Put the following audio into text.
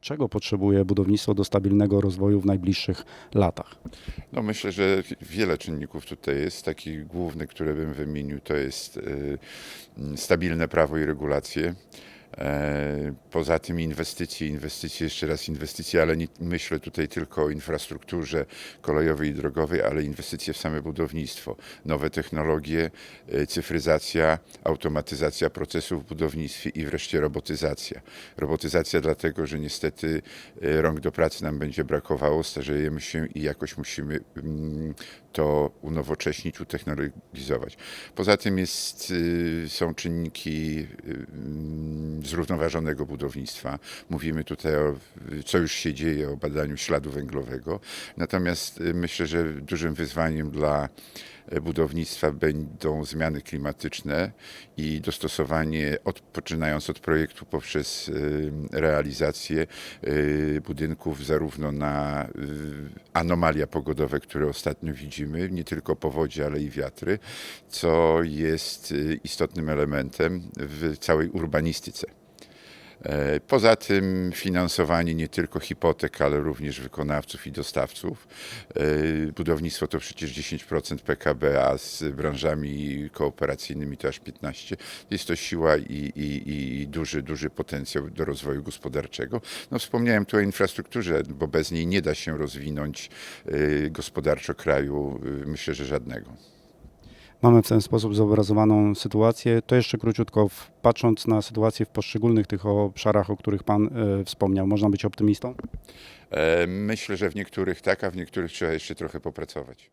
Czego potrzebuje budownictwo do stabilnego rozwoju w najbliższych latach? No myślę, że wiele czynników tutaj jest. Taki główny, który bym wymienił, to jest y, stabilne prawo i regulacje. E, Poza tym inwestycje, inwestycje, jeszcze raz inwestycje, ale nie myślę tutaj tylko o infrastrukturze kolejowej i drogowej, ale inwestycje w same budownictwo, nowe technologie, e, cyfryzacja, automatyzacja procesów w budownictwie i wreszcie robotyzacja. Robotyzacja dlatego, że niestety e, rąk do pracy nam będzie brakowało, starzejemy się i jakoś musimy mm, to unowocześnić, utechnologizować. Poza tym jest, są czynniki zrównoważonego budownictwa. Mówimy tutaj o, y, co już się dzieje, o badaniu śladu węglowego. Natomiast y, myślę, że dużym wyzwaniem dla e, budownictwa będą zmiany klimatyczne i dostosowanie, od, poczynając od projektu poprzez y, realizację y, budynków zarówno na y, anomalia pogodowe, które ostatnio widzimy, nie tylko powodzie, ale i wiatry, co jest y, istotnym elementem w całej urbanistyce. E, Poza tym finansowanie nie tylko hipotek, ale również wykonawców i dostawców. E, Budownictwo to przecież 10% PKB, a z branżami kooperacyjnymi to aż 15%. Jest to siła i, i, i duży, duży potencjał do rozwoju gospodarczego. No, wspomniałem tu o infrastrukturze, bo bez niej nie da się rozwinąć e, gospodarczo kraju, myślę, że żadnego. Mamy w ten sposób zobrazowaną sytuację. To jeszcze króciutko, patrząc na sytuację w poszczególnych tych obszarach, o których Pan e, wspomniał, można być optymistą? E, Myślę, że w niektórych tak, a w niektórych trzeba jeszcze trochę popracować.